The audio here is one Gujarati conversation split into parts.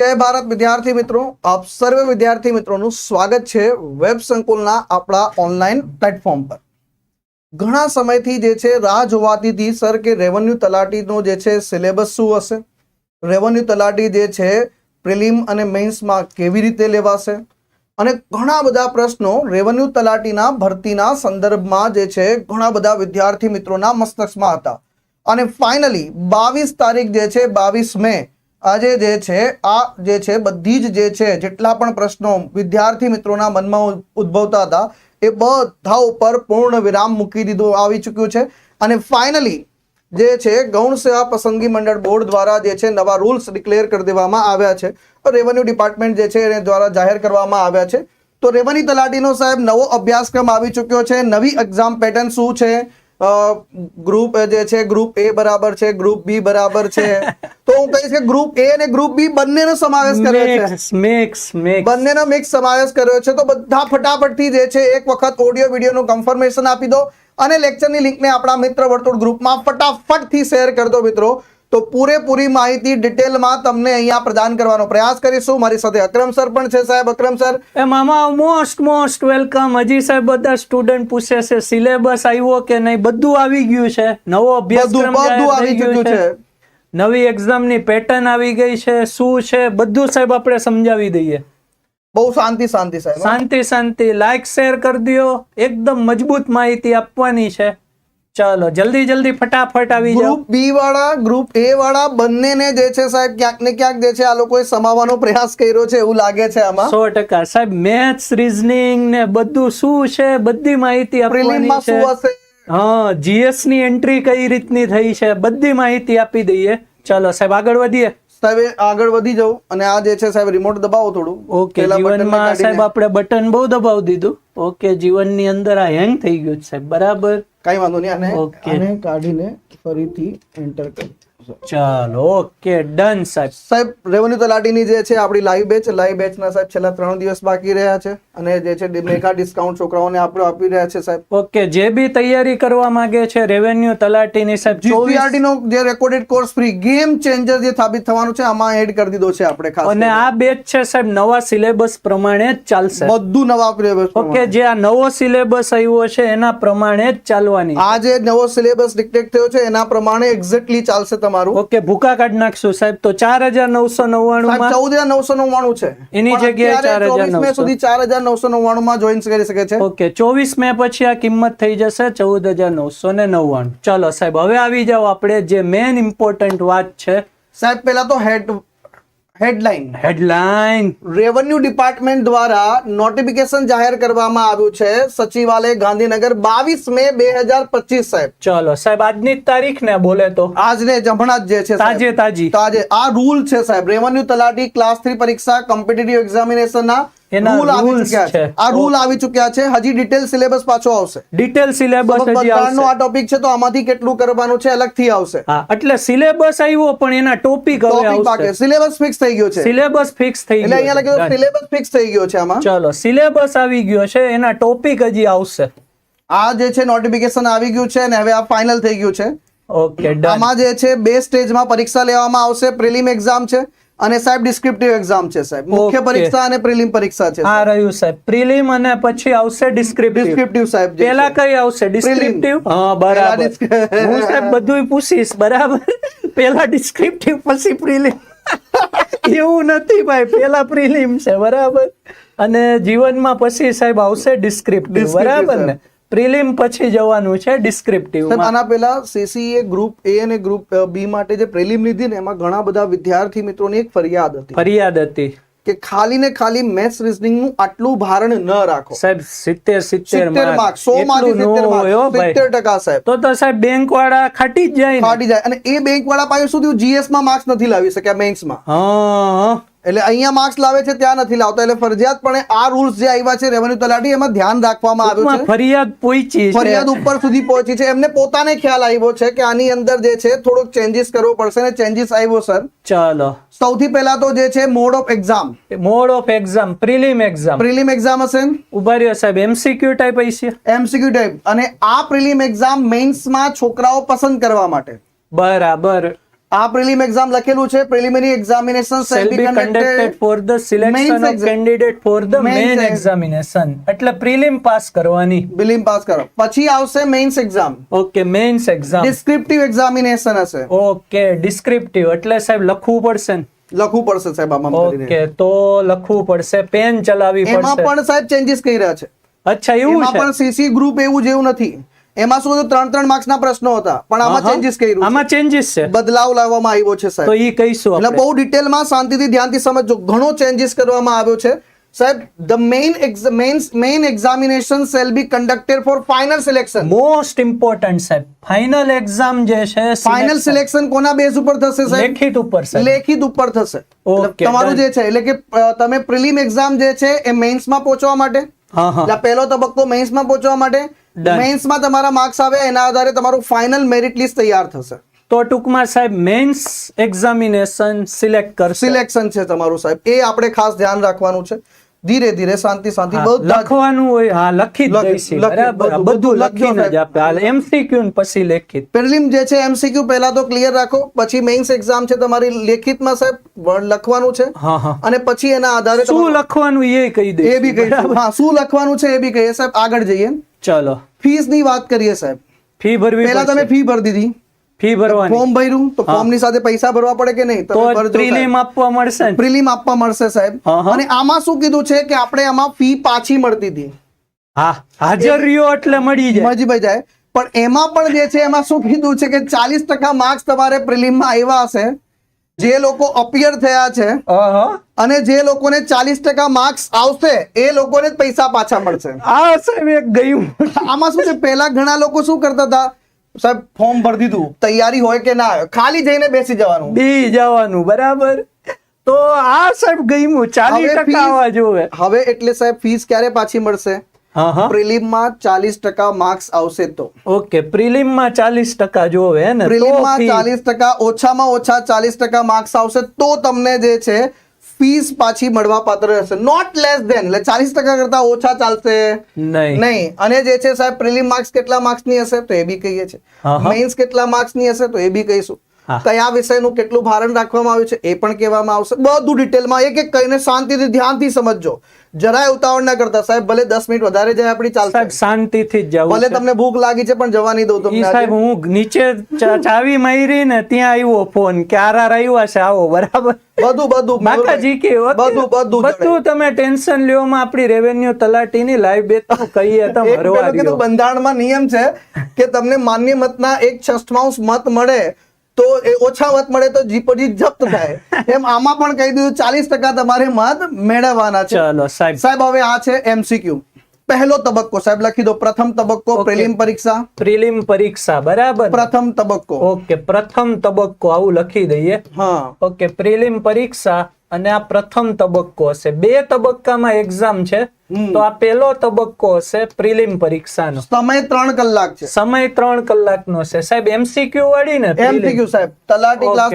જય ભારત વિદ્યાર્થી મિત્રો. આપ સર્વે વિદ્યાર્થી મિત્રોનું સ્વાગત છે વેબ સંકુલના આપણા ઓનલાઈન પ્લેટફોર્મ પર. ઘણા સમયથી જે છે રાહ જોવાતી હતી સર કે રેવન્યુ તલાટીનો જે છે સિલેબસ શું હશે? રેવન્યુ તલાટી જે છે પ્રિલિમ અને મેન્સમાં કેવી રીતે લેવાશે? અને ઘણા બધા પ્રશ્નો રેવન્યુ તલાટીના ભરતીના સંદર્ભમાં જે છે ઘણા બધા વિદ્યાર્થી મિત્રોના મસ્તકમાં હતા. અને ફાઇનલી બાવીસ તારીખ જે છે બાવીસ મે આજે જે છે, આ જે છે, બધી જ જે છે, જેટલા પણ પ્રશ્નો વિદ્યાર્થી મિત્રોના મનમાં ઉદ્ભવતા હતા, એ બધા ઉપર પૂર્ણ વિરામ મૂકી દીધો, આવી ચૂક્યું છે. અને ફાઇનલી જે છે, ગૌણ સેવા પસંદગી મંડળ બોર્ડ દ્વારા જે છે, નવા રૂલ્સ ડિક્લેર કરી દેવામાં આવ્યા છે. રેવન્યુ ડિપાર્ટમેન્ટ જે છે, એને દ્વારા જાહેર કરવામાં આવ્યા છે. તો રેવન્યુ તલાટીનો સાહેબ, નવો અભ્યાસક્રમ આવી ચૂક્યો છે. નવી એક્ઝામ પેટર્ન શું છે? ગ્રુપ જે છે ગ્રુપ એ બરાબર છે ગ્રુપ બી બરાબર છે. તો હું કહીશ કે ગ્રુપ એ અને ગ્રુપ બી બંનેનો સમાવેશ કર્યો છે. મિક્સ મિક્સ બંનેનો મિક્સ સમાવેશ કર્યો છે. તો બધા ફટાફટથી જે છે એક વખત ઓડિયો વિડીયોનું કન્ફર્મેશન આપી દો. અને લેક્ચરની લિંકને આપણા મિત્ર વર્તુળ ગ્રુપમાં ફટાફટથી શેર કરી દો મિત્રો. તો પૂરેપૂરી માહિતી ડિટેલમાં તમને અહીંયા પ્રદાન કરવાનો પ્રયાસ કરીશું. મારી સાથે અક્રમ સર પણ છે સાહેબ. અક્રમ સર. એ મામા મોસ્ટ મોસ્ટ વેલકમ. હજી સાહેબ બધા સ્ટુડન્ટ પૂછે છે સિલેબસ આવ્યો કે નહીં? બધું આવી ગયું છે. નવો અભ્યાસક્રમ બધું આવી ગયું છે. નવી એક્ઝામની પેટર્ન આવી ગઈ છે. શું છે? બધું સાહેબ આપણે સમજાવી દઈએ. બહુ શાંતિ શાંતિ સાહેબ. શાંતિ શાંતિ. લાઈક શેર કરી દો એકદમ મજબૂત માહિતી આપવાની છે. ચાલો જલ્દી જલ્દી ફટાફટ આવી જાઓ. ગ્રુપ બી વાળા ગ્રુપ એ વાળા બંનેને જે છે સાહેબ ક્યાંક ને ક્યાંક જે છે આ લોકોએ સમાવવાનો પ્રયાસ કર્યો છે એવું લાગે છે આમાં. સો ટકા. સાહેબ મેથ્સ રીઝનિંગ ને બધું શું છે? બધી માહિતી આપવાની છે. હા જીએસની એન્ટ્રી કઈ રીતની થઈ છે? બધી માહિતી આપી દઈએ. ચાલો સાહેબ આગળ વધીએ. સાહેબ આગળ વધી જાઉં અને આ જે છે સાહેબ રિમોટ દબાવો થોડું. ઓકે જીવનમાં સાહેબ આપણે બટન બહુ દબાવી દીધું. ઓકે જીવનની અંદર આ હેંગ થઈ ગયું છે. સાહેબ બરાબર? કઈ વાંધો નહીં. આને કાઢીને ફરીથી એન્ટર કરી. ચાલો ઓકે ડન સાહેબ. સાહેબ રેવન્યુ તલાટીની જે છે આપણી લાઈવ બેચ લાઈવ બેચના સાહેબ છેલ્લા ત્રણ દિવસ બાકી રહ્યા છે અને જે છે મેગા ડિસ્કાઉન્ટ છોકરાઓને આપણે આપી રહ્યા છે સાહેબ. ઓકે જે બી તૈયારી કરવા માંગે છે રેવન્યુ તલાટીની સાહેબ જીસીઆરટી નો જે recorded course free game changer જે સાબિત થવાનું છે આમાં એડ કરી દીધો છે આપણે ખાસ અને આ બેચ છે સાહેબ નવા સિલેબસ પ્રમાણે જ ચાલશે. બધું નવા સિલેબસ ઓકે જે આ નવો સિલેબસ આવ્યો છે એના પ્રમાણે જ ચાલવાની. આ જે નવો સિલેબસ ડિક્ટેટ થયો છે એના પ્રમાણે એક્ઝેક્ટલી ચાલશે તમારું. ઓકે ભૂકા કાઢ નાખશું સાહેબ. તો ચાર હજાર નવસો નવ્વાણું ચૌદ હજાર નવસો નવ્વાણું છે. એની જગ્યાએ ચાર હજાર મે સુધી ચાર હજાર નવસો નવ્વાણું માં જોઈન કરી શકે છે. ઓકે ચોવીસ મે પછી આ કિંમત થઈ જશે ચૌદ હજાર નવસો ને નવ્વાણું. ચલો સાહેબ હવે આવી જાઓ આપણે જે મેન ઇમ્પોર્ટન્ટ વાત છે. સાહેબ પેલા તો head headline headline revenue department દ્વારા નોટિફિકેશન જાહેર કરવામાં આવ્યું છે. સચિવાલય ગાંધીનગર બાવીસ મે બે હજાર પચીસ સાહેબ. ચલો સાહેબ આજની તારીખ ને બોલે તો. આજને જ હમણાં જ જે છે. તાજે તાજી. તાજે આ રૂલ છે સાહેબ. રેવન્યુ તલાટી ક્લાસ થ્રી પરીક્ષા કોમ્પિટિટિવ એક્ઝામિનેશન ના એના રૂલ આવી ચુક્યા છે. છે. આ રૂલ આવી ચુક્યા છે. હજી ડિટેલ સિલેબસ પાછો આવશે. ડિટેલ સિલેબસ હજી બંધારણનો આ ટોપિક છે તો આમાંથી કેટલું કરવાનું છે અલગથી આવશે. હા એટલે સિલેબસ આવ્યો પણ એના ટોપિક હવે આવશે. સિલેબસ ફિક્સ થઈ ગયો છે. સિલેબસ ફિક્સ થઈ એટલે અહીંયા ગયો સિલેબસ ફિક્સ થઈ ગયો છે આમાં. ચલો સિલેબસ આવી ગયો છે એના ટોપિક હજી આવશે. આ જે છે નોટિફિકેશન આવી ગયું છે અને હવે આ ફાઇનલ થઈ ગયું છે. ઓકે આમાં જે છે બે સ્ટેજમાં પરીક્ષા લેવામાં આવશે પ્રિલિમ એક્ઝામ છે અને સાહેબ ડિસ્ક્રિપ્ટિવ એક્ઝામ છે સાહેબ. મુખ્ય પરીક્ષા અને પ્રિલિમ પરીક્ષા છે આ રહ્યું સાહેબ. પ્રિલિમ અને પછી આવશે ડિસ્ક્રિપ્ટિવ ડિસ્ક્રિપ્ટિવ સાહેબ પહેલા કઈ આવશે? ડિસ્ક્રિપ્ટિવ હા બરાબર. હું સાહેબ બધુંય પૂછીશ બરાબર? પેલા ડિસ્ક્રિપ્ટિવ પછી પ્રિલિમ. એવું નથી ભાઈ પેલા પ્રિલિમ છે બરાબર? અને જીવનમાં પછી સાહેબ આવશે ડિસ્ક્રિપ્ટિવ બરાબર ને? પ્રિલિમ પછી જવાનું છે ડિસ્ક્રિપ્ટિવ આના પહેલા સીસીએ ગ્રુપ એ અને ગ્રુપ બી માટે જે પ્રિલિમ લીધી ને એમાં ઘણા બધા વિદ્યાર્થી મિત્રોની એક ફરિયાદ હતી. ફરિયાદ હતી. કે ખાલી ને ખાલી મેથ્સ રીઝનિંગનું આટલું ભારણ ન રાખો. સાહેબ સિત્તેર સિત્તેર માર્ક સો માંથી સિત્તેર ટકા સાહેબ. તો તો સાહેબ બેંક વાળા ખાટી જ જાય ખાટી જાય. અને એ બેંક વાળા પાસે સુધી જીએસમાં માર્ક્સ નથી લાવી શક્યા મેન્સમાં હા. એટલે અહીંયા માર્ક્સ લાવે છે ત્યાં નથી લાવતા. એટલે ફરજિયાતપણે આ રૂલ્સ જે આવ્યા છે રેવન્યુ તલાટી એમાં ધ્યાન રાખવામાં આવ્યું છે. ફરિયાદ પહોંચી છે. ફરિયાદ ઉપર સુધી પહોંચી છે. એમને પોતાને ખ્યાલ આવ્યો છે કે આની અંદર જે છે થોડોક ચેન્જીસ કરવો પડશે ને ચેન્જીસ આવ્યો સર ચાલો. સૌથી પહેલા તો જે છે mode of exam mode of exam prelim exam prelim exam હશે? ઊભા રહ્યો સાહેબ એમસીક્યુ ટાઈપ હશે એમસીક્યુ ટાઈપ અને આ પ્રિલિમ એક્ઝામ મેઇન્સમાં છોકરાઓ પસંદ કરવા માટે. બરાબર. આ પ્રિલિમ એક્ઝામ લખેલું છે. Preliminary examination shall be conducted for the selection of candidate for the main examination. એટલે પ્રિલિમ પાસ કરવાની. પ્રિલિમ પાસ કરો. પછી આવશે mains exam okay mains exam descriptive examination હશે. ઓકે ડિસ્ક્રિપ્ટિવ એટલે સાહેબ લખવું પડશે લખવું પડશે સાહેબ આમાં ઓકે તો લખવું પડશે પેન ચલાવવી એમાં પણ સાહેબ ચેન્જીસ કર્યા છે. અચ્છા એવું છે? પણ સીસી ગ્રુપ એવું જેવું નથી. એમાં શું ત્રણ ત્રણ માર્ક્સ ના પ્રશ્નો હતા. પણ આમાં ચેન્જીસ કર્યું આમાં ચેન્જીસ છે. બદલાવ લાવવામાં આવ્યો છે તો એ કહીશું એટલે બહુ ડિટેલમાં શાંતિથી ધ્યાનથી સમજજો. ઘણો ચેન્જીસ કરવામાં આવ્યો છે. સાહેબ the main main main examination shall be conducted for final selection most important સાહેબ. ફાઇનલ એક્ઝામ જે છે ફાઇનલ સિલેક્શન કોના બેઝ ઉપર થશે સાહેબ? લેખિત ઉપર સાહેબ. લેખિત ઉપર થશે. તમારું જે છે એટલે કે તમે પ્રિલિમ એક્ઝામ જે છે એ મેઇન્સમાં પહોંચવા માટે? હા હા. પહેલો તબક્કો મેઇન્સમાં પહોંચવા માટે? મેઇન્સમાં તમારા માર્ક્સ આવે એના આધારે તમારું ફાઇનલ મેરિટ લિસ્ટ તૈયાર થશે. તો ટૂંકમાં સાહેબ મેન્સ એક્ઝામિનેશન સિલેક્ટ કરશે. સિલેક્શન છે તમારું સાહેબ. એ આપણે ખાસ ધ્યાન રાખવાનું છે. ધીરે ધીરે શાંતિ શાંતિ લખવાનું હોય હા લખી જ બરાબર બધું- લખીને જ એમસીક્યુ પછી લેખિત. પ્રિલિમ જે છે એમસીક્યુ પહેલા તો ક્લિયર રાખો. પછી મેઇન્સ એક્ઝામ છે તમારી લેખિતમાં સાહેબ લખવાનું છે. અને પછી એના આધારે શું લખવાનું એ કહી દે. એ બી કહી હા શું લખવાનું છે એ બી કહીએ સાહેબ આગળ જઈએ. ચલો. ફીસની વાત કરીએ સાહેબ. ફી ભરવી પહેલા તમે ફી ભરી દીધી. ફી ભરવાની. ફોર્મ ભર્યું તો હા. ફોર્મની સાથે પૈસા ભરવા પડે કે નહીં? તો પ્રિલિમ આપવા મળશે પ્રિલિમ આપવા મળશે સાહેબ. અને આમાં શું કીધું છે કે આપણે આમાં ફી પાછી મળતી હતી. હા હાજર રહ્યો એટલે મળી જાય. મજી ભાઈ જાય. પણ એમાં પણ જે છે એમાં શું કીધું છે કે ચાલીસ ટકા માર્ક્સ તમારે પ્રિલિમમાં આવ્યા હશે. જે લોકો અપિયર થયા છે અને જે લોકોને ચાલીસ ટકા માર્ક્સ આવશે એ લોકોને જ પૈસા પાછા મળશે. આ સાહેબ એક ગયું. આમાં શું છે? પહેલા ઘણા લોકો શું કરતા હતા? સાહેબ ફોર્મ ભરી દીધું. તૈયારી હોય કે ના હોય? ખાલી જઈને બેસી જવાનું. બી જવાનું બરાબર? તો આ સાહેબ ગયું ચાલીસ ટકા આવવા જોવે. હવે એટલે સાહેબ ફીસ ક્યારે પાછી મળશે? પ્રિલિમમાં ચાલીસ ટકા માર્ક્સ આવશે તો. ઓકે પ્રિલિમમાં ચાલીસ ટકા જોવે ને? પ્રિલિમમાં ચાલીસ ટકા ઓછામાં ઓછા ચાલીસ ટકા માર્ક્સ આવશે તો તમને જે છે ફીસ પાછી મળવા પાત્ર રહેશે. નોટ લેસ ધેન એટલે ચાલીસ ટકા કરતા ઓછા ચાલશે. નહીં. નહીં. અને જે છે સાહેબ પ્રિલિમ માર્ક્સ કેટલા માર્ક્સની હશે તો એ બી કહીએ છે. મેઇન્સ કેટલા માર્ક્સની હશે તો એ બી કહીશું. કયા વિષયનું કેટલું ભારણ રાખવામાં આવ્યું છે એ પણ કહેવામાં આવશે. બધું ડિટેલમાં એક એક કહીને શાંતિથી ધ્યાનથી સમજજો. જરાય ઉતાવળ ના કરતા. સાહેબ ભલે દસ મિનિટ વધારે જાય આપણી સાહેબ શાંતિથી જ જવું ભલે તમને ભૂખ લાગી છે પણ જવા નહીં દઉં તમને સાહેબ હું નીચે ચાવી મારી ને ત્યાં આવ્યો ફોન કે આર આર આવ્યા છે આવો બરાબર. બધું બધું માતાજી કે બધું બધું બધું તમે ટેન્શન લ્યો માં આપણી રેવન્યુ તલાટીની લાઈવ બે તો કહીએ હરવા પેલું બંધારણમાં નિયમ છે કે તમને માન્ય મતના એક છઠ્ઠાંશ મત મળે તો એ ઓછા મત મળે તો ડિપોઝિટ જપ્ત થાય. એમ આમાં પણ કહી દીધું ચાલીસ ટકા તમારે મત મેળવવાના છે. ચલો સાહેબ. સાહેબ હવે આ છે એમસીક્યુ પહેલો તબક્કો સાહેબ લખી દો. પ્રથમ તબક્કો પ્રિલિમ પરીક્ષા. પ્રિલિમ પરીક્ષા બરાબર. પ્રથમ તબક્કો. ઓકે પ્રથમ તબક્કો આવું લખી દઈએ. હા. ઓકે પ્રિલિમ પરીક્ષા અને આ પ્રથમ તબક્કો હશે. બે તબક્કામાં એક્ઝામ છે. તો આ પહેલો તબક્કો હશે પ્રિલિમ પરીક્ષાનો. સમય ત્રણ કલાક છે. સમય ત્રણ કલાકનો છે. સાહેબ એમસીક્યુ વાળી ને એમસીક્યુ સાહેબ તલાટી ક્લાસ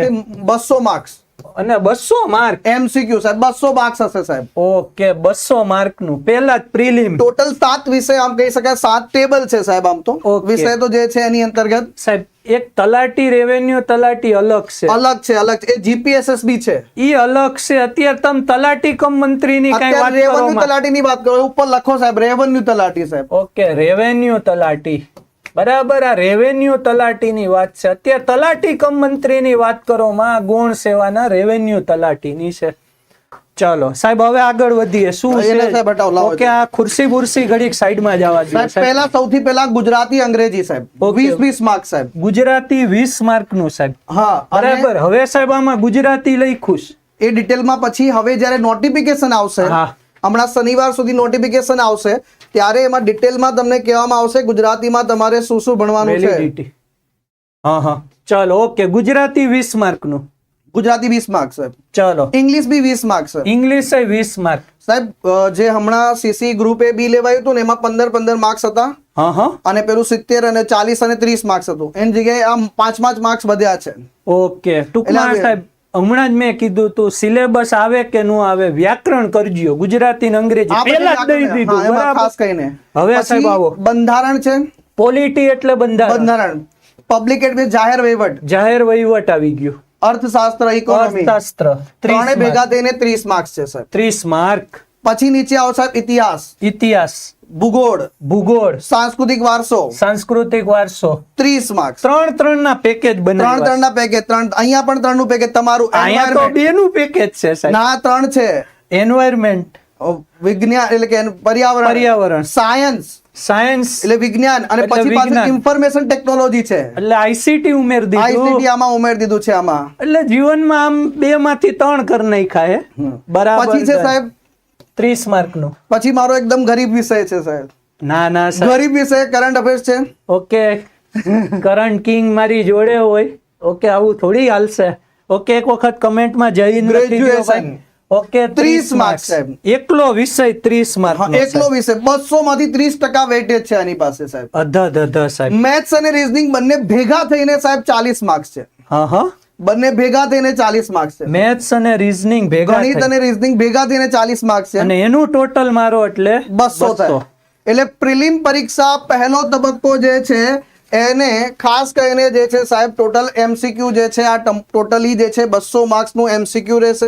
બસો માર્ક્સ અને બસો માર્ક એમસીક્યુ સાહેબ બસો માર્ક્સ હશે સાહેબ. ઓકે બસો માર્કનું. પેલા જ પ્રિલિમ ટોટલ સાત વિષય આમ કહી શકાય સાત ટેબલ છે સાહેબ આમ તો. વિષય તો જે છે એની અંતર્ગત. સાહેબ એક તલાટી રેવન્યુ તલાટી અલગ છે. અલગ છે અલગ છે. એ જીપીએસએસ બી છે. ઈ અલગ છે. અત્યારે તમે તલાટી કમ મંત્રીની કઈ વાત કરો રેવન્યુ તલાટી તલાટીની વાત કરો ઉપર લખો સાહેબ રેવન્યુ તલાટી સાહેબ. ઓકે રેવન્યુ તલાટી. બરાબર આ રેવન્યુ તલાટીની વાત છે. અત્યારે તલાટી કમ મંત્રીની વાત કરો માં ગુણ સેવાના રેવન્યુ તલાટીની છે. ચલો સાહેબ હવે આગળ વધીએ. શું સાહેબ ઓકે આ ખુરશી બુરશી ઘડીક સાઈડમાં જવા સાહેબ પહેલા સૌથી પહેલા ગુજરાતી અંગ્રેજી સાહેબ. Okay. વીસ વીસ માર્ક સાહેબ. ગુજરાતી વીસ માર્કનું સાહેબ. હા બરાબર હવે સાહેબ આમાં ગુજરાતી લઈ ખુશ. એ ડિટેલમાં પછી હવે જ્યારે નોટિફિકેશન આવશે હા. હમણાં શનિવાર સુધી નોટિફિકેશન આવશે. ત્યારે એમાં ડિટેલમાં તમને કહેવામાં આવશે ગુજરાતીમાં તમારે શું શું ભણવાનું છે? હા હા. ચલો ઓકે. ગુજરાતી વીસ માર્કનું ગુજરાતી વીસ માર્ક સાહેબ. ચલો. ઇંગ્લિશ બી વીસ માર્ક છે ઇંગ્લિશ વીસ માર્ક. સાહેબ જે હમણાં સીસી ગ્રુપે બી લેવાયું હતું ને એમાં પંદર પંદર માર્ક્સ હતા. હા હા. અને પેલું સિત્તેર અને ચાલીસ અને ત્રીસ માર્ક્સ હતું. એની જગ્યાએ આમ પાંચ પાંચ માર્ક્સ વધ્યા છે. ઓકે. ટૂંકમાં સાહેબ હમણાં જ મેં કીધું તું સિલેબસ આવે કે ન આવે વ્યાકરણ કરજો ગુજરાતી ને અંગ્રેજી. પહેલા જ દઈ દીધું ખાસ કહીને હવે સાહેબ આવો. બંધારણ છે? પોલિટી એટલે બંધારણ. બંધારણ. પબ્લિક એટલે જાહેર વહીવટ. જાહેર વહીવટ આવી ગયું. અર્થશાસ્ત્ર ઇકોનોમી અર્થશાસ્ત્ર. ત્રણે ભેગા થઈને ત્રીસ માર્ક્સ છે સાહેબ. ત્રીસ માર્ક પછી નીચે આવો સાહેબ ઇતિહાસ. ઇતિહાસ. ભૂગોળ. ભૂગોળ. સાંસ્કૃતિક વારસો. સાંસ્કૃતિક વારસો. ત્રીસ માર્ક્સ ત્રણ ત્રણ ના પેકેજ ત્રણ ત્રણ ના પેકેજ ત્રણ અહીંયા પણ ત્રણનું પેકેજ તમારું અહીંયા તો બે નું પેકેજ છે સાહેબ. ના ત્રણ છે. એન્વાયરમેન્ટ વિજ્ઞાન એટલે કે પર્યાવરણ. પર્યાવરણ. સાયન્સ સાયન્સ એટલે વિજ્ઞાન. અને પછી પાછું ઇન્ફોર્મેશન ટેકનોલોજી છે. એટલે આઈસીટી ઉમેર દીધું. આઈસીટી આમાં ઉમેર દીધું છે આમાં. એટલે જીવનમાં આમ બે માંથી ત્રણ કરી નાખ્યા હે? બરાબર પછી છે. સાહેબ ત્રીસ માર્કનું પછી મારો એકદમ ગરીબ વિષય છે સાહેબ. ના ના ગરીબ વિષય કરંટ અફેર્સ છે. ઓકે. કરંટ કિંગ મારી જોડે હોય. ઓકે આવું થોડી હાલશે. ઓકે એક વખત કમેન્ટમાં જઈને Graduation. ઓકે 30 માર્ક સાહેબ. એકલો વિષય 30 માર્ક એકલો વિષય. બસો માંથી ત્રીસ ટકા વેટેજ છે આની પાસે સાહેબ. અધા અધા સાહેબ. મેથ્સ અને રીઝનિંગ બંને ભેગા થઈને સાહેબ ચાલીસ માર્ક્સ છે. હા હા. બંને ભેગા થઈને ચાલીસ માર્ક્સ છે. મેથ્સ અને રીઝનિંગ ભેગા ગણિત અને રીઝનિંગ ભેગા થઈને ચાલીસ માર્ક્સ છે. અને એનું ટોટલ મારો એટલે બસો થાય. એટલે પ્રિલિમ પરીક્ષા પહેલો તબક્કો જે છે એને ખાસ કરીને જે છે સાહેબ ટોટલ એમસીક્યુ જે છે આ ટોટલી જે છે બસો માર્ક્સનું એમસીક્યુ રહેશે.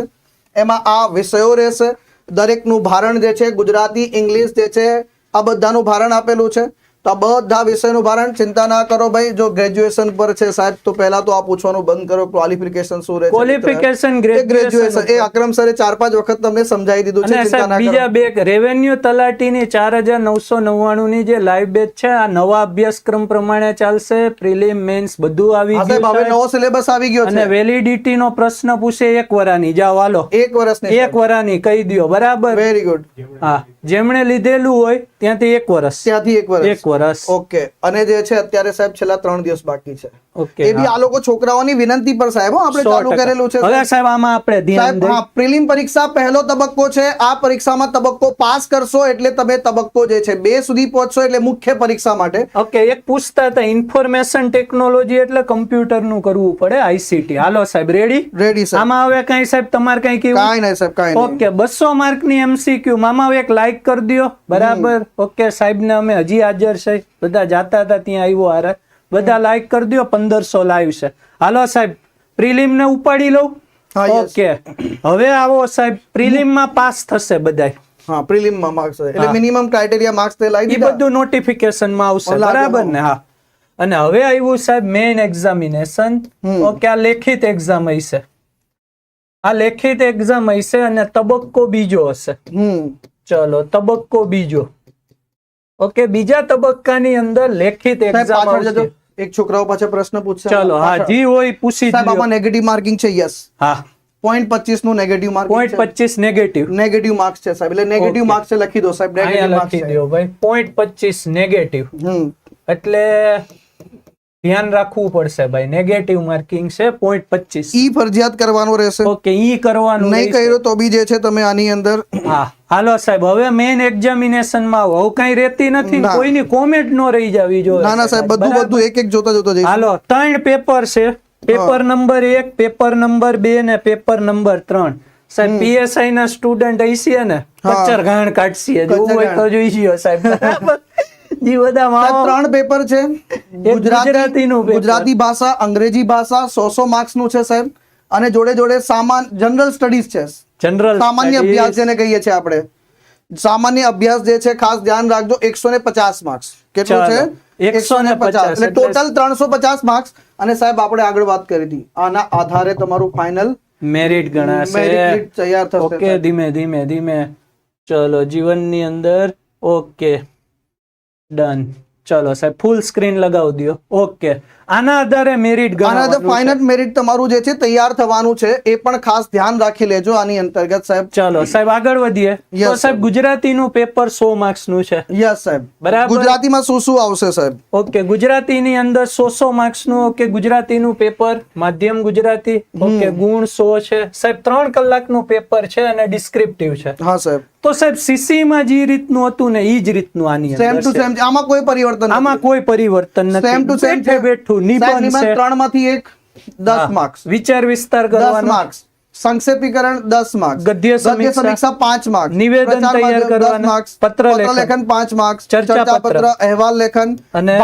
એમાં આ વિષયો રહેશે. દરેકનું ભારણ જે છે ગુજરાતી ઇંગ્લિશ જે છે આ બધાનું ભારણ આપેલું છે. તો આ બધા વિષયનું ભારણ ચિંતા ના કરો ભાઈ. જો ગ્રેજ્યુએશન પર છે સાહેબ તો પહેલા તો આ પૂછવાનું બંધ કરો. ક્વોલિફિકેશન શું રહે છે graduation ગ્રેજ્યુએશન એ અક્રમ સરે ચાર પાંચ વખત તમને સમજાવી દીધું છે ચિંતા ના કરો. બીજા બે રેવન્યુ તલાટીની ચાર હજાર નવસો નવ્વાણું ની જે લાઈવ બેચ છે આ નવા અભ્યાસક્રમ પ્રમાણે ચાલશે પ્રિલિમ મેન્સ બધું આવી ગયું હવે નવો સિલેબસ આવી ગયો અને વેલિડિટી નો પ્રશ્ન પૂછે એક વરાની. જાઓ હાલો. એક વર્ષની એક વરાની કહી દ્યો. બરાબર? વેરી ગુડ હા. જેમણે લીધેલું હોય ત્યાંથી એક વર્ષ ત્યાંથી એક વર્ષ વર્ષ. ઓકે. અને જે છે અત્યારે સાહેબ છેલ્લા ત્રણ દિવસ બાકી છે. એ બી આ લોકો છોકરાઓની વિનંતી પર સાહેબ આપણે ચાલુ કરેલું છે. હવે સાહેબ આમાં આપણે ધ્યાન સાહેબ હા પ્રિલિમ પરીક્ષા પહેલો તબક્કો છે. આ પરીક્ષામાં તબક્કો પાસ કરશો એટલે તમે તબક્કો જે છે બે સુધી પહોંચશો એટલે મુખ્ય પરીક્ષા માટે. ઓકે એક પૂછતા હતા ઇન્ફોર્મેશન ટેકનોલોજી એટલે કમ્પ્યુટરનું કરવું પડે આઈસીટી હાલો સાહેબ રેડી રેડી સાહેબ આમાં હવે કઈ સાહેબ તમારે કઈ કેવું? કાંઈ નહીં સાહેબ કઈ ઓકે બસો માર્કની એમસીક્યુ મામા હવે એક લાઈક કરી દ્યો. બરાબર? ઓકે સાહેબ ને અમે હજી હાજર છે. બધા જાતા હતા ત્યાં આવ્યો હારે બધા લાઈક કરી દો પંદરસો લાઈવ છે. હાલો સાહેબ પ્રિલિમ ને ઉપાડી લઉં? ઓકે. હવે આવો સાહેબ પ્રિલિમમાં પાસ થશે બધાય. હા પ્રિલિમમાં માર્ક્સ એટલે મિનિમમ ક્રાઇટેરિયા માર્ક્સ તે એ બધું નોટિફિકેશનમાં આવશે બરાબર ને? હા. અને હવે આવ્યું સાહેબ મેઇન એક્ઝામિનેશન. ઓકે આ લેખિત એક્ઝામ હશે. આ લેખિત એક્ઝામ હશે અને તબક્કો બીજો હશે. હમ. ચલો તબક્કો બીજો. ઓકે બીજા તબક્કાની અંદર લેખિત એક્ઝામ એક છોકરાઓ પાછળ પ્રશ્ન પૂછશે. ચલો હા જી હોય પૂછી સાહેબ આમાં નેગેટિવ માર્કિંગ છે યસ હા. પોઈન્ટ પચીસનું નેગેટિવ માર્ક પોઈન્ટ પચીસ નેગેટિવ નેગેટિવ માર્ક્સ છે સાહેબ. એટલે નેગેટિવ. માર્ક્સ છે લખી દો સાહેબ. નેગેટિવ માર્ક્સ લખી દો ભાઈ. પોઈન્ટ પચીસ નેગેટિવ હમ. એટલે ધ્યાન રાખવું પડશે ભાઈ. નેગેટિવ માર્કિંગ છે પોઈન્ટ પચીસ. ઈ ફરજિયાત કરવાનો રહેશે. ઓકે ઈ કરવાનું નહીં. કર્યો તો બી જે છે તમે આની અંદર હા. હાલો સાહેબ હવે મેઇન એક્ઝામિનેશનમાં આવો. હવે કઈ રહેતી નથી કોઈની કોમેન્ટ નો રહી જવી જોઈએ. ના ના સાહેબ બધું બધું એક એક જોતા જોતા જઈશું. હાલો ત્રણ પેપર છે. પેપર નંબર એક પેપર નંબર બે ને પેપર નંબર ત્રણ. સાહેબ પીએસઆઈ ના સ્ટુડન્ટ હશે ને હા. ગાણ ઘાણ કાઢશે. જોવું હોય તો જોઈ ગયો સાહેબ. જી બધા ત્રણ પેપર છે. ગુજરાતી નું ગુજરાતી ભાષા અંગ્રેજી ભાષા સો સો માર્ક્સનું છે સાહેબ. અને જોડે જોડે સામાન જનરલ સ્ટડીઝ છે. જનરલ સામાન્ય અભ્યાસ જેને કહીએ છીએ આપણે. સામાન્ય અભ્યાસ જે છે ખાસ ધ્યાન રાખજો એકસો ને પચાસ માર્ક્સ કેટલું છે? એકસો ને પચાસ એટલે- ટોટલ ત્રણસો પચાસ માર્ક્સ અને સાહેબ આપણે આગળ વાત કરી હતી. આના આધારે તમારું ફાઇનલ મેરિટ ગણાશે. તૈયાર થશે, ઓકે ધીમે ધીમે ધીમે. ચલો જીવનની અંદર ઓકે ડન ચલો સાહેબ ફૂલ સ્ક્રીન લગાવી દો ઓકે આના આધારે મેરિટ આના ફાઇનલ મેરિટ તમારું જે છે તૈયાર થવાનું છે એ પણ ખાસ ધ્યાન રાખી લેજો આની અંતર્ગત સાહેબ. ચલો સાહેબ આગળ વધીએ. તો સાહેબ ગુજરાતીનું પેપર 100 માર્ક્સનું છે. યસ સાહેબ. બરાબર. ગુજરાતીમાં શું શું આવશે સાહેબ? ઓકે ગુજરાતીની અંદર 100 100 માર્ક્સનું ઓકે ગુજરાતીનું પેપર માધ્યમ ગુજરાતી ઓકે ગુણ સો છે. સાહેબ ત્રણ કલાકનું પેપર છે અને ડિસ્ક્રિપ્ટિવ છે. હા સાહેબ. તો સાહેબ સીસી માં જે રીતનું હતું ને એ જ રીતનું આની સેમ ટુ સેમ આમાં કોઈ પરિવર્તન આમાં કોઈ પરિવર્તન નથી. સેમ ટુ સેમ બેઠે બેઠું નિબંધ છે. ત્રણમાંથી એક દસ માર્ક્સ. વિચાર વિસ્તાર કરવાનો. માર્ક્સ. સંક્ષેપીકરણ દસ માર્ક્સ. ગદ્ય સમીક્ષા, પાંચ માર્ક્સ. નિવેદન તૈયાર કરવાના, માર્ક્સ. પત્ર લેખન, પાંચ માર્ક્સ. ચર્ચા પત્ર, અહેવાલ લેખન અને.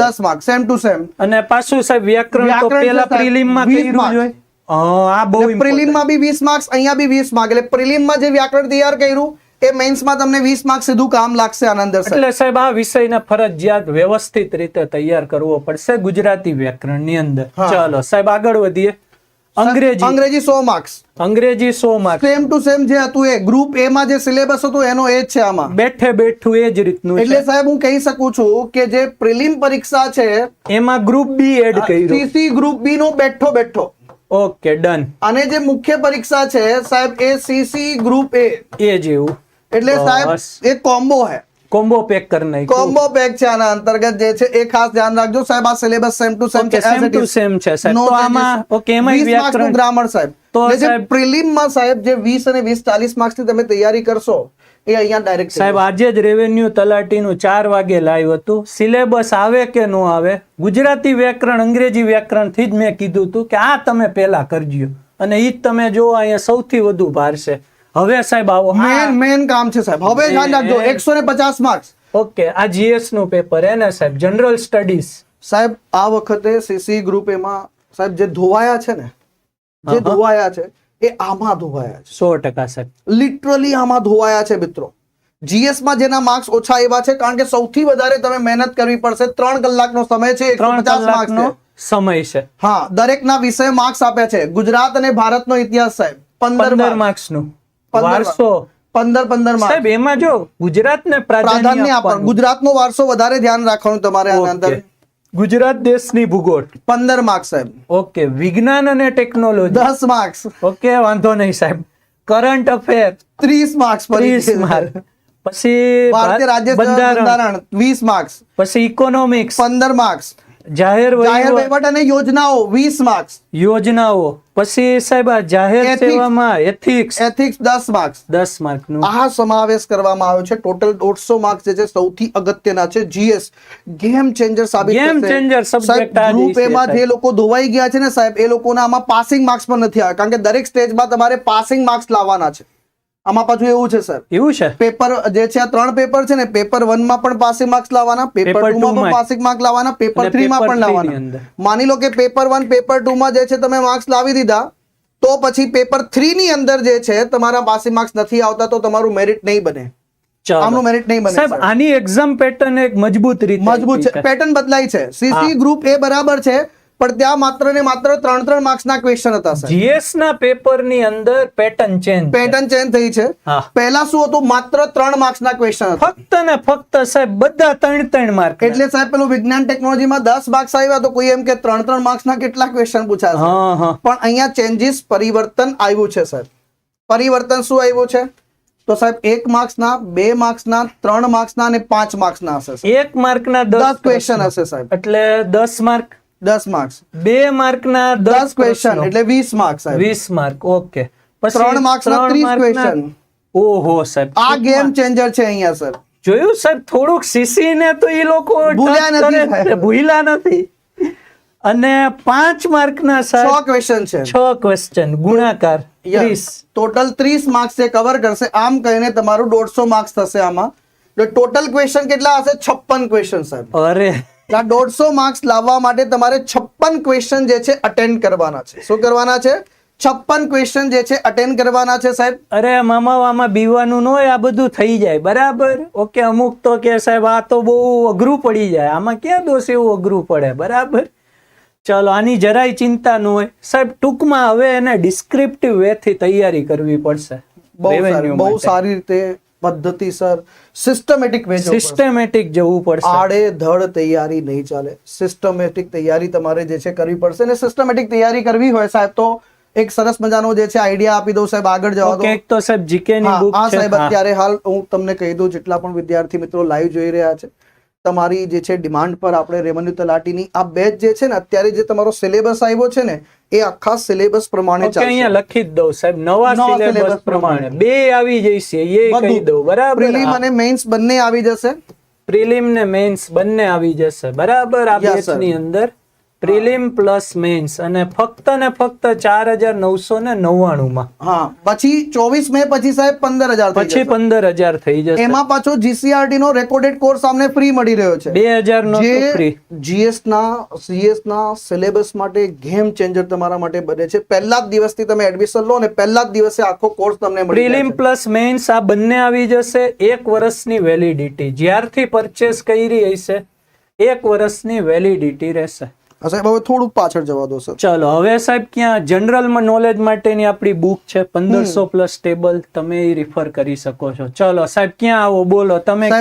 દસ માર્ક્સ. સેમ ટુ સેમ અને પાછું સાહેબ વ્યાકરણ તો પેલા પ્રિલિમમાં 20 કર્યું જોઈએ આ બહુ પ્રિલિમમાં બી વીસ માર્ક્સ અહીંયા બી વીસ માર્ક્સ. એટલે પ્રિલિમમાં જે વ્યાકરણ તૈયાર કર્યું એ મેન્સમાં તમને વીસ માર્ક સીધું કામ લાગશે આનંદ એટલે સાહેબ આ વિષયને ફરજિયાત વ્યવસ્થિત રીતે તૈયાર કરવો પડશે ગુજરાતી વ્યાકરણની અંદર. ચાલો સાહેબ આગળ વધીએ. અંગ્રેજી. અંગ્રેજી સો માર્ક્સ અંગ્રેજી સો માર્ક્સ સેમ ટુ સેમ જે હતું એ ગ્રુપ એ માં જે સિલેબસ હતું એનો એ જ છે આમાં. બેઠે બેઠું એ જ રીતનું એટલે સાહેબ હું કહી શકું છું કે જે પ્રિલિમ પરીક્ષા છે એમાં ગ્રુપ બી એડ કર્યું. સીસી ગ્રુપ બી નો બેઠો બેઠો. Okay done. અને જે મુખ્ય પરીક્ષા છે સાહેબ એ સીસી ગ્રુપ એ એ જેવું એટલે સાહેબ એક કોમ્બો હે. કોમ્બો પેક કરીને કોમ્બો પેક છે આના અંતર્ગત જે છે એ ખાસ ધ્યાન રાખજો. સાહેબ આ સિલેબસ સેમ ટુ સેમ છે સેમ ટુ સેમ છે, સાહેબ. તો આમાં, ઓકે એમાં વ્યાકરણ- ગ્રામર સાહેબ. તો સાહેબ- પ્રિલિમમાં સાહેબ જે 20 અને 20 40 માર્ક્સની તમે તૈયારી કરશો એ અહીંયા ડાયરેક્ટ સાહેબ આજે જ રેવન્યુ તલાટીનું ચાર વાગે લાઈવ હતું. સિલેબસ આવે કે ન આવે ગુજરાતી વ્યાકરણ અંગ્રેજી વ્યાકરણથી જ મેં કીધું હતું કે આ તમે પહેલા કરજો. અને ઈ જ તમે જો અહીંયા સૌથી વધુ ભાર છે. હવે સાહેબ આવો. મેન મેન કામ છે સાહેબ. હવે ધ્યાન રાખજો Main. 150 માર્ક્સ ઓકે આ જીએસનું પેપર એને સાહેબ? જનરલ સ્ટડીઝ સાહેબ આ વખતે સીસી ગ્રુપ એમાં સાહેબ જે ધોવાયા છે ને જે હા, હા. ધોવાયા છે એ આમાં ધોવાયા છે. સો ટકા સાહેબ. લિટરલી આમાં ધોવાયા છે મિત્રો. જીએસમાં જેના માર્ક્સ ઓછા એવા છે કારણ કે સૌથી વધારે તમે મહેનત કરવી પડશે. ત્રણ કલાકનો સમય છે એકસો ત્રણ પચાસ કલાકનો સમય છે. હા દરેકના વિષય માર્ક્સ આપ્યા છે. ગુજરાત અને ભારતનો ઇતિહાસ સાહેબ પંદર પંદર માર્ક્સ માર્ક્સ વારસો. પંદર પંદરમાં સાહેબ એમાં જો ગુજરાત ને પ્રાધાન્ય આપવાનું. ગુજરાતનો વારસો વધારે ધ્યાન રાખવાનું તમારે આના અંદર. ગુજરાત દેશની ભૂગોળ. પંદર માર્ક્સ સાહેબ. ઓકે વિજ્ઞાન અને ટેકનોલોજી. દસ માર્ક્સ ઓકે વાંધો નહીં સાહેબ. Current affair. ત્રીસ માર્ક્સ ત્રીસ માર્ક. પછી ભારતીય રાજ્ય બંધારણ. વીસ માર્ક્સ. પછી ઇકોનોમિક્સ પંદર માર્ક્સ. જાહેર જાહેર વહીવટ, અને યોજનાઓ વીસ માર્ક્સ યોજનાઓ. પછી સાહેબ આ જાહેર સેવામાં એથિક્સ એથિક્સ દસ માર્ક્સ દસ માર્કનું આ સમાવેશ કરવામાં આવ્યો છે. ટોટલ દોઢસો માર્ક્સ જે છે સૌથી અગત્યના છે. જીએસ ગેમ ચેન્જર સાબિત સાહેબ આ જ ગ્રુપ એમાં જે લોકો ધોવાઈ ગયા છે ને સાહેબ એ લોકોના આમાં પાસિંગ માર્ક્સ પણ નથી આવ્યા. કારણ કે દરેક સ્ટેજમાં તમારે પાસિંગ માર્ક્સ લાવવાના છે. આમાં પાછું એવું છે સર. એવું છે? પેપર જે છે આ ત્રણ પેપર છે ને પેપર વનમાં પણ પાસિંગ માર્ક્સ લાવવાના પેપર ટુ માં પણ પાસિંગ માર્ક લાવવાના પેપર થ્રી માં પણ લાવવાના. માની લો કે પેપર વન પેપર ટુ માં જે છે તમે માર્ક્સ લાવી દીધા તો પછી પેપર થ્રી ની અંદર જે છે તમારા પાસિંગ માર્ક્સ નથી આવતા તો તમારું મેરિટ નહીં બને. આમનું merit નહીં બને, સાહેબ. આની એક્ઝામ પેટર્ન એક મજબૂત રીતે મજબૂત છે. પેટર્ન બદલાઈ છે. સીસી ગ્રુપ એ બરાબર છે. પણ ત્યાં માત્ર ને માત્ર ત્રણ ત્રણ માર્ક્સ ના ક્વેશ્ચન હતા જીએસ ના પેપરની અંદર પેટર્ન ચેન્જ પેટર્ન ચેન્જ થઈ છે. પહેલા શું હતું? માત્ર ત્રણ માર્ક્સ ના ક્વેશ્ચન ફક્ત ને ફક્ત સાહેબ બધા ત્રણ ત્રણ માર્ક એટલે સાહેબ પેલું વિજ્ઞાન ટેકનોલોજીમાં દસ માર્ક્સ આવ્યા તો કોઈ એમ કે ત્રણ ત્રણ માર્ક્સ ના કેટલા ક્વેશ્ચન પૂછાશે? હા હા. પણ અહીંયા ચેન્જીસ પરિવર્તન આવ્યું છે સાહેબ. પરિવર્તન શું આવ્યું છે? તો સાહેબ એક માર્ક્સ ના બે માર્ક્સ ના ત્રણ માર્ક્સ ના અને પાંચ માર્ક્સ ના હશે એક માર્ક ના દસ ક્વેશ્ચન હશે સાહેબ. એટલે દસ માર્ક દસ માર્ક્સ બે માર્ક ના દસ ક્વેશ્ચન એટલે વીસ માર્ક્સ વીસ માર્ક ઓકે પછી ત્રણ માર્ક્સ ના ત્રણ 30 mark ના- question. ઓહો સાહેબ આ ગેમ ચેન્જર છે અહીંયા સર જોયું સાહેબ થોડુંક સીસી ને તો એ લોકો ભૂલ્યા નથી સાહેબ. ભૂલ્યા નથી. અને પાંચ માર્ક ના છ ક્વેશ્ચન છે. છ ક્વેશ્ચન ગુણાકાર ત્રીસ. ટોટલ ત્રીસ માર્ક્સ જે કવર કરશે આમ કહીને તમારું દોઢસો માર્ક્સ થશે આમાં. ટોટલ ક્વેશ્ચન કેટલા હશે? છપ્પન ક્વેશ્ચન સાહેબ. અરે આ દોઢસો માર્ક્સ લાવવા માટે તમારે છપ્પન ક્વેશ્ચન જે છે અટેન્ડ કરવાના છે. શું કરવાના છે? છપ્પન ક્વેશ્ચન જે છે અટેન્ડ કરવાના છે સાહેબ? અરે મામા આમાં બીવાનું ન હોય આ બધું થઈ જાય. બરાબર? ઓકે અમુક તો કે સાહેબ આ તો બહુ અઘરું પડી જાય. આમાં ક્યાં દોષ એવું અઘરું પડે? બરાબર? ચલો આની જરાય ચિંતા ન હોય સાહેબ ટૂંકમાં હવે એને ડિસ્ક્રિપ્ટિવ વે થી તૈયારી કરવી પડશે બહુ સારી રીતે પદ્ધતિસર સિસ્ટમેટિક વે સિસ્ટમેટિક જવું પડશે. આડે ધડ તૈયારી નહીં ચાલે. સિસ્ટમેટિક તૈયારી તમારે જે છે કરવી પડશે અને સિસ્ટમેટિક તૈયારી કરવી હોય સાહેબ તો એક સરસ મજાનો જે છે આઈડિયા આપી દઉં સાહેબ આગળ જવા દો. એક તો સાહેબ જીકે ની બુક છે. સાહેબ હા. અત્યારે હાલ હું તમને કહી દઉં જેટલા પણ વિદ્યાર્થી મિત્રો લાઈવ જોઈ રહ્યા છે તમારી જે છે ડિમાન્ડ પર આપણે રેવન્યુ તલાટીની આ બેચ જે છે ને અત્યારે જે તમારો સિલેબસ આવ્યો છે ને એ આખા સિલેબસ પ્રમાણે ચાલશે. અહીંયા લખી જ દઉં સાહેબ નવા સિલેબસ પ્રમાણે. બે આવી જશે એ કહી દઉં બરાબર? પ્રિલિમ અને મેઇન્સ બંને આવી જશે? પ્રિલિમ ને મેઇન્સ બંને આવી જશે. બરાબર? આ Yes, બેચની અંદર. પ્રિલિમ પ્લસ મેન્સ અને ફક્ત ને ફક્ત ચાર હજાર નવસો ને નવ્વાણું માં હા પછી ચોવીસ મે પછી સાહેબ પંદર હજાર પછી પંદર હજાર થઈ જશે. એમાં પાછો જીસીઆરટી નો રેકોર્ડેડ કોર્સ અમને ફ્રી મળી રહ્યો છે. બે હજાર નો ફ્રી જીએસ ના સીએસ ના સિલેબસ માટે ગેમ ચેન્જર તમારા માટે બને છે. પહેલા જ દિવસથી તમે એડમિશન લો ને પહેલા જ દિવસે આખો કોર્સ તમને મળી પ્રિલિમ પ્લસ મેન્સ આ બંને આવી જશે. એક વર્ષની વેલિડિટી જ્યારથી પરચેસ કરી હશે એક વર્ષની વેલિડિટી રહેશે. સાહેબ હવે થોડુંક પાછળ જવા દો સર. ચલો હવે સાહેબ ક્યાં જનરલ નોલેજ માટેની આપણી બુક છે પંદરસો પ્લસ ટેબલ તમે એ રિફર કરી શકો છો. ચલો સાહેબ ક્યાં આવો? બોલો તમે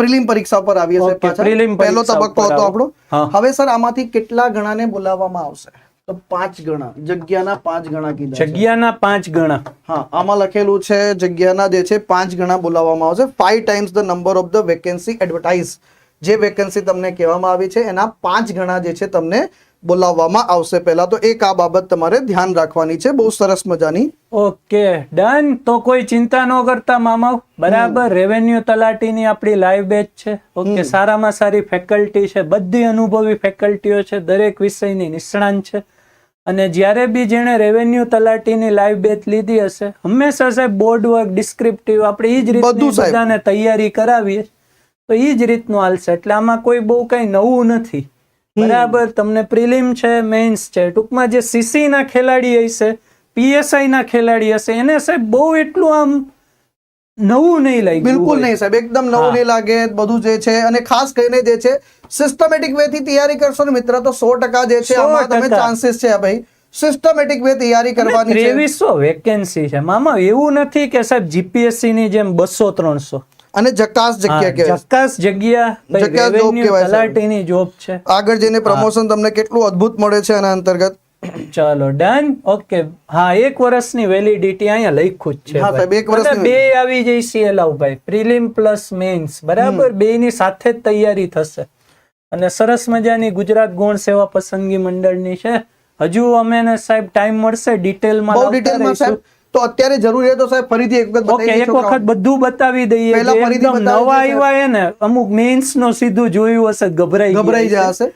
પ્રિલિમ પરીક્ષા પર આવીએ પાછા. prelim પહેલો તબક્કો હતો આપણો. હવે સર આમાંથી કેટલા ગણાને બોલાવવામાં આવશે? તો પાંચ ગણા જગ્યાના પાંચ ગણા કીધા જગ્યાના પાંચ ગણા. હા આમાં લખેલું છે જગ્યાના જે છે પાંચ ગણા બોલાવવામાં આવશે. Five times the number of the vacancy advertise જે વેકેન્સી તમને કહેવામાં આવી છે એના પાંચ ગણા જે છે તમને બોલાવવામાં આવશે પહેલા. તો એક આ બાબત તમારે ધ્યાન રાખવાની છે બહુ સરસ મજાની. Okay done. તો કોઈ ચિંતા ન કરતા મામા બરાબર રેવન્યુ તલાટીની આપણી લાઈવ બેચ છે. ઓકે સારામાં સારી ફેકલ્ટી છે. બધી અનુભવી ફેકલ્ટીઓ છે દરેક વિષયની નિષ્ણાંત છે. અને જ્યારે બી જેણે રેવન્યુ તલાટીની લાઈવ બેચ લીધી હશે હંમેશા સાહેબ બોર્ડ વર્ક ડિસ્ક્રિપ્ટિવ આપણે એ જ રીતે. બધાને તૈયારી કરાવીએ. તો એ જ રીતનું હાલશે. એટલે આમાં કોઈ બહુ કઈ નવું નથી. બરાબર? તમને પ્રિલિમ છે મેન્સ છે ટૂંકમાં જે સીસી ના ખેલાડી હશે પીએસઆઈ ના ખેલાડી હશે એને સાહેબ બહુ એટલું આમ નવું નહીં લાગે બિલકુલ. નહીં સાહેબ. એકદમ. નવું નહીં લાગે બધું જે છે. અને ખાસ કરીને જે છે સિસ્ટમેટિક વે થી તૈયારી કરશો ને મિત્ર તો સો ટકા જે છે આમાં તમે ચાન્સીસ છે ભાઈ. સિસ્ટમેટિક વે તૈયારી કરવાની છે. ત્રેવીસો વેકેન્સી છે. મામા એવું નથી કે સાહેબ જીપીએસસી ની જેમ બસો ત્રણસો. અને જકાસ જગ્યા કહેવાય. જકાસ જગ્યા જકાસ જોબ કહેવાય. તલાટીની જોબ છે. આગળ જઈને પ્રમોશન તમને કેટલું અદ્ભુત મળે છે આના અંતર્ગત? ચાલો ડન ઓકે હા એક વર્ષની વેલિડિટી અહીંયા લખ્યું જ છે સાહેબ, એક વર્ષ બે આવી જઈ એલાવ ભાઈ. પ્રિલિમ પ્લસ મેન્સ બરાબર? બે ની સાથે જ તૈયારી થશે. અને સરસ મજાની ગુજરાત ગૌણ સેવા પસંદગી મંડળની છે. હજુ અમે સાહેબ ટાઈમ મળશે ડિટેલમાં બહુ ડિટેલમાં સાહેબ. તો અત્યારે જરૂર છે તો સાહેબ ફરીથી એક વખત ઓકે એક વખત બધું બતાવી દઈએ. પહેલા ફરીથી નવા આવ્યા હે ને અમુક મેન્સ નો સીધું જોયું હશે ગભરાઈ ગભરાઈ જશે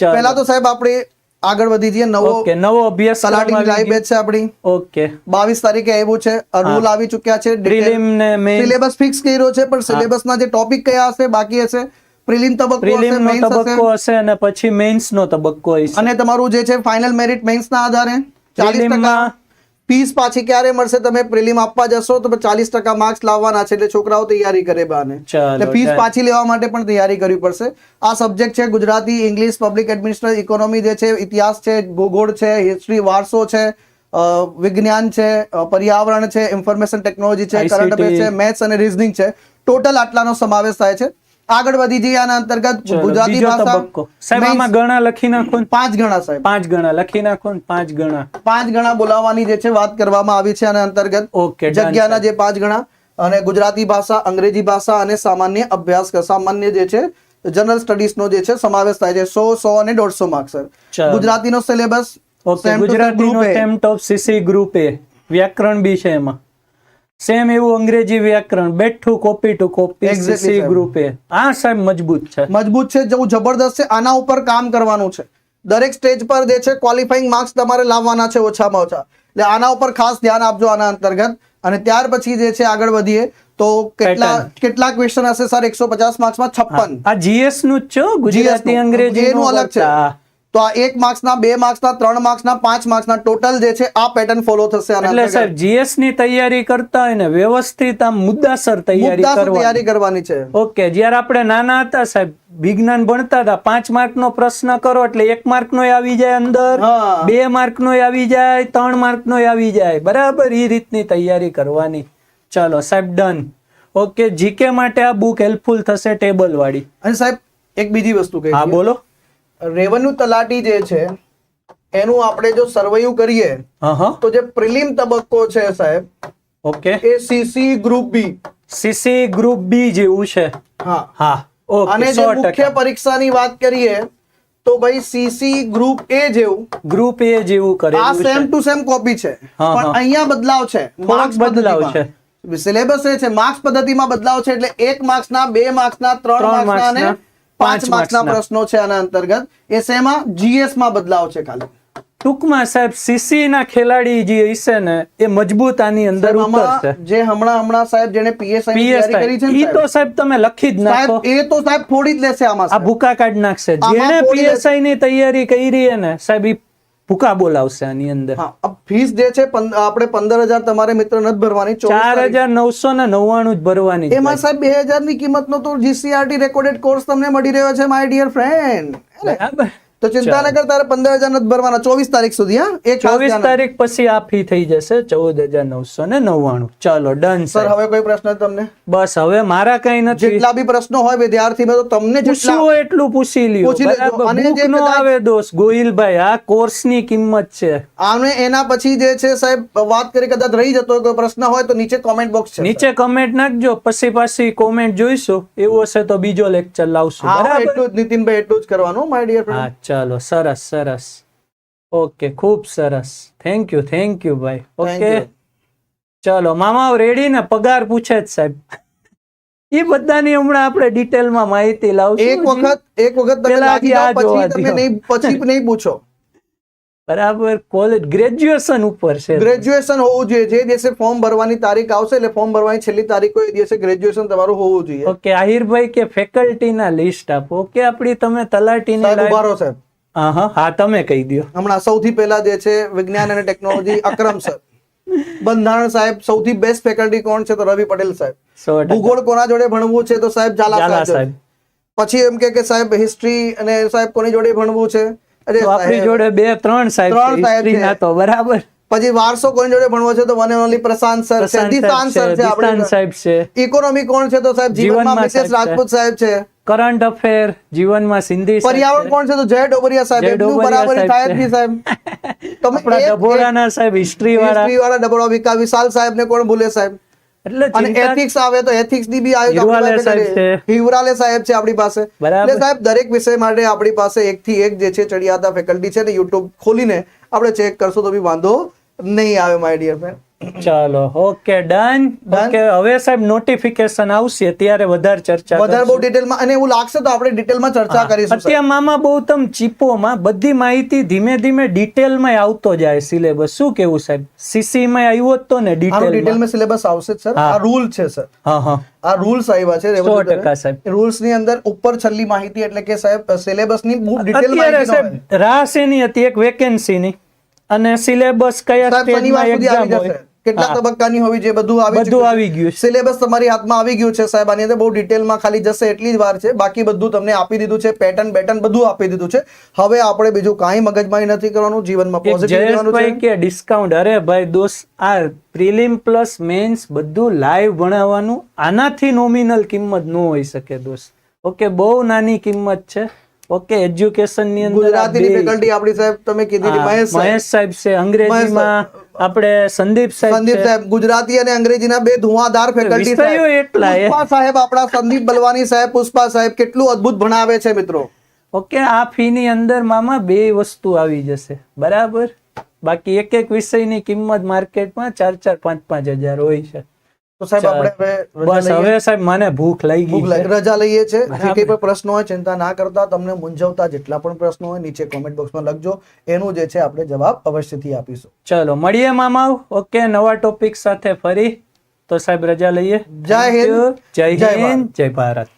પહેલા તો સાહેબ આપણે આગળ વધી જઈએ. નવો ઓકે નવો અભ્યાસ તલાટી લાઈવ બેચ છે આપણી. ઓકે 22 તારીખે આવ્યું છે. રૂલ આવી ચૂક્યા છે. પ્રિલિમ ને મેઇન સિલેબસ ફિક્સ કર્યો છે પણ સિલેબસ ના જે ટોપિક કયા હશે બાકી હશે? પ્રિલિમ તબક્કો પ્રિલિમ નો તબક્કો હશે અને પછી મેન્સ નો તબક્કો હશે. અને તમારું જે છે ફાઇનલ મેરિટ મેન્સ ના આધારે? 40% પીસ પાછી ક્યારે મળશે? તમે પ્રિલિમ આપવા જશો તો ચાલીસ ટકા માર્ક્સ લાવવાના છે એટલે છોકરાઓ તૈયારી કરે બાને એટલે પાછી લેવા માટે પણ તૈયારી કરવી પડશે. આ સબ્જેક્ટ છે Gujarati English public administration economy જે છે ઇતિહાસ છે ભૂગોળ છે હિસ્ટ્રી વારસો છે વિજ્ઞાન છે પર્યાવરણ છે ઇન્ફોર્મેશન ટેકનોલોજી છે કરંટ અફેર છે મેથ્સ અને રીઝનિંગ છે. ટોટલ આટલાનો સમાવેશ થાય છે. આગળ વધી જઈએ આના અંતર્ગત ગુજરાતી ભાષા સાહેબ આમાં ગણા લખી નાખો પાંચ ગણા સાહેબ. પાંચ ગણા લખી નાખો પાંચ ગણા. પાંચ ગણા બોલાવવાની જે છે વાત કરવામાં આવી છે આના અંતર્ગત. ઓકે જગ્યાના જે પાંચ ગણા અને ગુજરાતી ભાષા અંગ્રેજી ભાષા અને સામાન્ય અભ્યાસ સામાન્ય જે છે જનરલ સ્ટડીઝ નો જે છે સમાવેશ થાય છે. સો સો અને દોઢસો માર્ક્સ સર. ગુજરાતીનો syllabus okay Gujarati no temp of CC group A વ્યાકરણ બી છે એમાં. સેમ એવું અંગ્રેજી વ્યાકરણ બેઠું કોપી ટુ કોપી સાહેબ. ગ્રુપ આ સાહેબ મજબૂત છે. મજબૂત છે જેવું જબરદસ્ત છે આના ઉપર કામ કરવાનું છે. દરેક સ્ટેજ પર જે છે ક્વોલિફાઈંગ માર્ક્સ તમારે લાવવાના છે ઓછામાં ઓછા. એટલે આના ઉપર ખાસ ધ્યાન આપજો આના અંતર્ગત. અને ત્યાર પછી જે છે આગળ વધીએ તો કેટલા કેટલા ક્વેશ્ચન હશે સર એકસો પચાસ માર્ક્સમાં છપ્પન. આ જીએસનું જ છે ગુજરાતી અંગ્રેજી નું. અલગ છે. તો આ એક માર્ક્સના બે માર્ક્સના ત્રણ માર્ક્સના પાંચ માર્ક્સના ટોટલ જે છે આ પેટર્ન ફોલો થશે એટલે સાહેબ જીએસની તૈયારી કરતા હોય ને વ્યવસ્થિત આમ મુદ્દાસર તૈયારી તૈયારી કરવાની છે. ઓકે જ્યારે આપણે નાના હતા સાહેબ વિજ્ઞાન ભણતા હતા પાંચ માર્ક નો પ્રશ્ન કરો એટલે એક માર્ક નો આવી જાય અંદર બે માર્ક નો આવી જાય ત્રણ માર્ક નો આવી જાય. બરાબર એ રીતની તૈયારી કરવાની. ચાલો સાહેબ ડન ઓકે જીકે માટે આ બુક હેલ્પફુલ થશે ટેબલ વાળી અને સાહેબ એક બીજી વસ્તુ કહી હા બોલો. રેવન્યુ તલાટી જે છે એનું આપણે જો સર્વેયું કરીએ તો જે પ્રિલિમ તબક્કો છે સાહેબ ઓકે. એ CC group B CC group B જેવું છે. હા. હા. અને જે મુખ્ય પરીક્ષાની વાત કરીએ તો ભાઈ સીસી ગ્રુપ એ જેવું. ગ્રુપ એ જેવું આ સેમ ટુ સેમ કોપી છે. પણ અહીંયા બદલાવ છે. માર્ક્સ બદલાવ છે. સિલેબસ એ છે માર્ક્સ પદ્ધતિમાં બદલાવ છે એટલે એક માર્ક્સના બે માર્ક્સના ત્રણ માર્ક્સના અને માર્ક્સના. પાંચ માર્ક્સના પ્રશ્નો છે આના અંતર્ગત. એ શેમાં? જીએસમાં બદલાવ છે ખાલી. ટૂંકમાં સાહેબ સીસી ના ખેલાડી જે હશે ને એ મજબૂત આની અંદર ઉતરશે જે હમણાં હમણાં સાહેબ જેને પીએસઆઈ તૈયારી કરી છે ઈ તો સાહેબ, તમે લખી જ નાખો. એ તો સાહેબ ફોડી જ લેશે આમાં આ ભૂકા કાઢ નાખશે. જેને પીએસઆઈ ની તૈયારી કરી છે ને સાહેબ ભૂકા બોલાવશે આની અંદર? હા ફીસ જે છે આપણે પંદર હજાર તમારે મિત્ર નથી ભરવાની ચાર હજાર નવસો ને નવ્વાણું જ ભરવાની એમાં સાહેબ બે હજારની કિંમત નો તો જીસીઆરટી રેકોર્ડેડ કોર્સ તમને મળી રહ્યો છે માય ડિયર ફ્રેન્ડ બરાબર. તો ચિંતા ન કર તારે પંદર હજાર નથી ભરવાના ચોવીસ તારીખ સુધી હા? એક ચોવીસ તારીખ પછી આ ફી થઈ જશે ચૌદ હજાર નવસો ને નવ્વાણું. ચલો ડન સર હવે કોઈ પ્રશ્ન તમને? બસ હવે મારા કઈ નથી. જેટલા બી પ્રશ્નો હોય વિદ્યાર્થી તો તમને પૂછ્યું એટલું પૂછી લ્યો. અને જે આવે દોસ્ત ગોહિલભાઈ આ કોર્સની કિંમત છે. આને એના પછી જે છે સાહેબ વાત કરી કદાચ રહી જતો કોઈ પ્રશ્ન હોય તો નીચે કોમેન્ટ બોક્સ છે નીચે કમેન્ટ નાખજો પછી પાછી કોમેન્ટ જોઈશું. એવું હશે તો બીજો લેક્ચર લાવશું. બરાબર? એટલું જ નીતિનભાઈ એટલું જ કરવાનું માય ડિયર હા ચાલો સરસ સરસ. ઓકે ખૂબ સરસ. થેન્ક યુ થેન્ક યુ ભાઈ. ઓકે? ચાલો મામા રેડી ને? પગાર પૂછે જ સાહેબ. એ બધાની હમણાં આપણે ડિટેલમાં માહિતી લાવશું એક વખત એક વખત તમે લાગી જાઓ પછી તમે નહીં પછી નહીં પૂછો. બરાબર. કોલેજ ગ્રેજ્યુએશન ઉપર છે. ગ્રેજ્યુએશન હોવું જોઈએ. જે દિવસે ફોર્મ ભરવાની તારીખ આવશે એટલે ફોર્મ ભરવાની છેલ્લી તારીખ હોય એ દિવસે ગ્રેજ્યુએશન તમારું હોવું જોઈએ. ઓકે આહિરભાઈ કે ફેકલ્ટીના લિસ્ટ આપો. કે આપણી તમે તલાટીની સાહેબ લાઈન- ઊભા રહો સાહેબ. હા તમે કહી દો હમણાં સૌથી પહેલા જે છે વિજ્ઞાન અને ટેકનોલોજી અક્રમ સર. બંધારણ સાહેબ સૌથી બેસ્ટ ફેકલ્ટી કોણ છે તો રવિ પટેલ સાહેબ. ભૂગોળ કોના જોડે ભણવું છે તો સાહેબ ઝાલા સાહેબ સાહેબ. પછી એમ કે કે સાહેબ હિસ્ટ્રી અને સાહેબ કોની જોડે ભણવું છે? અરે આપણી જોડે બે ત્રણ સાહેબ ત્રણ સાહેબ તો બરાબર. પછી વારસો કોની જોડે ભણવો છે તો one and only Prashant sir છે. દિશાંત સર છે આપણે સાહેબ છે. ઇકોનોમી કોણ છે તો સાહેબ? જીવનમાં મિસેસ રાજપૂત સાહેબ છે. કરંટ અફેર જીવનમાં સિંધી પર્યાવરણ કોણ છે તો જય ડોબરિયા સાહેબ. એટલું બરાબર થાય જ નહીં સાહેબ. તમે આપણા એક- સાહેબ હિસ્ટ્રી વાળા. હિસ્ટ્રી વાળા ડબોડા વિકા વિશાલ સાહેબ ને કોણ ભૂલે સાહેબ? એટલે અને એથિક્સ આવે તો એથિક્સની બી આવે. હિવરાલે સાહેબ છે. આપણી પાસે. એટલે સાહેબ દરેક વિષય માટે આપણી પાસે એક થી એક જે છે ચડિયાતા ફેકલ્ટી છે ને યુટ્યુબ ખોલીને આપણે ચેક કરશું તો બી વાંધો નહીં આવે માય ડિયર ફ્રેન્ડ ચાલો ઓકે ડન. ઓકે હવે સાહેબ નોટિફિકેશન આવશે ત્યારે વધારે ચર્ચા વધારે બહુ ડિટેલમાં અને એવું લાગશે તો આપણે ડિટેલમાં ચર્ચા કરીશું અત્યારે મામા બહુ તમ ચીપોમાં બધી માહિતી ધીમે ધીમે ડિટેલમાં આવતો જાય સિલેબસ શું કેવું સાહેબ? સીસી માં આવ્યો તો ને ડિટેલ ડિટેલમાં સિલેબસ આવશે સર. આ રૂલ છે સર. હા હા. આ રૂલ્સ આવ્યા છે સો ટકા સાહેબ. રૂલ્સની અંદર ઉપર છેલ્લી માહિતી એટલે કે સાહેબ સિલેબસની ડિટેલ સાહેબ રાહ શેની હતી? એક વેકેન્સી ની. અને સિલેબસ કયા સ્ટેજમાં એક્ઝામ હોય? કેટલા તબક્કાની હોવી જોઈએ? બધું આવી બધું આવી ગયું છે. સિલેબસ તમારી હાથમાં આવી ગયું છે સાહેબ. આની અંદર બહુ ડિટેલમાં ખાલી જશે એટલી જ વાર છે. બાકી બધું તમને આપી દીધું છે પેટર્ન બેટર્ન બધું આપી દીધું છે. હવે આપણે બીજું કાંઈ મગજમારી નથી કરવાનું જીવનમાં પોઝિટિવ રહેવાનું છે. કે ડિસ્કાઉન્ટ અરે ભાઈ દોસ્ત આ પ્રિલિમ પ્લસ મેન્સ બધું લાઈવ ભણાવવાનું આનાથી નોમિનલ કિંમત ન હોઈ શકે દોસ્ત. ઓકે બહુ નાની કિંમત છે. ઓકે એજ્યુકેશનની અંદર ગુજરાતીની ફેકલ્ટી આપણી સાહેબ તમે કીધી મહેશ મહેશ સાહેબ છે અંગ્રેજીમાં આપણે સંદીપ સાહેબ સંદીપ સાહેબ ગુજરાતી અને અંગ્રેજીના બે ધુઆધાર ફેકલ્ટી વિષયો એટલા પુષ્પા સાહેબ આપણા સંદીપ બલવાની સાહેબ પુષ્પા સાહેબ કેટલું અદ્ભુત ભણાવે છે મિત્રો. ઓકે આ ફી ની અંદર મામા બે વસ્તુ આવી જશે. બરાબર? બાકી એક એક વિષયની કિંમત માર્કેટમાં ચાર ચાર પાંચ પાંચ હજાર હોય છે. તો સાહેબ આપણે હવે બસ હવે સાહેબ મને ભૂખ લાગી ભૂખ ગઈ લાગી. રજા લઈએ છે. જે બરાબર. પણ પ્રશ્નો હોય ચિંતા ના કરતા તમને મૂંઝવતા જેટલા પણ પ્રશ્નો હોય નીચે કોમેન્ટ બોક્સમાં લખજો. એનું જે છે આપણે જવાબ અવશ્યથી આપીશું. ચલો મળીએ મામા ઓકે નવા ટોપિક સાથે ફરી. તો સાહેબ રજા લઈએ. જય હિન્દ, જય જય હિન્દ. જય ભારત.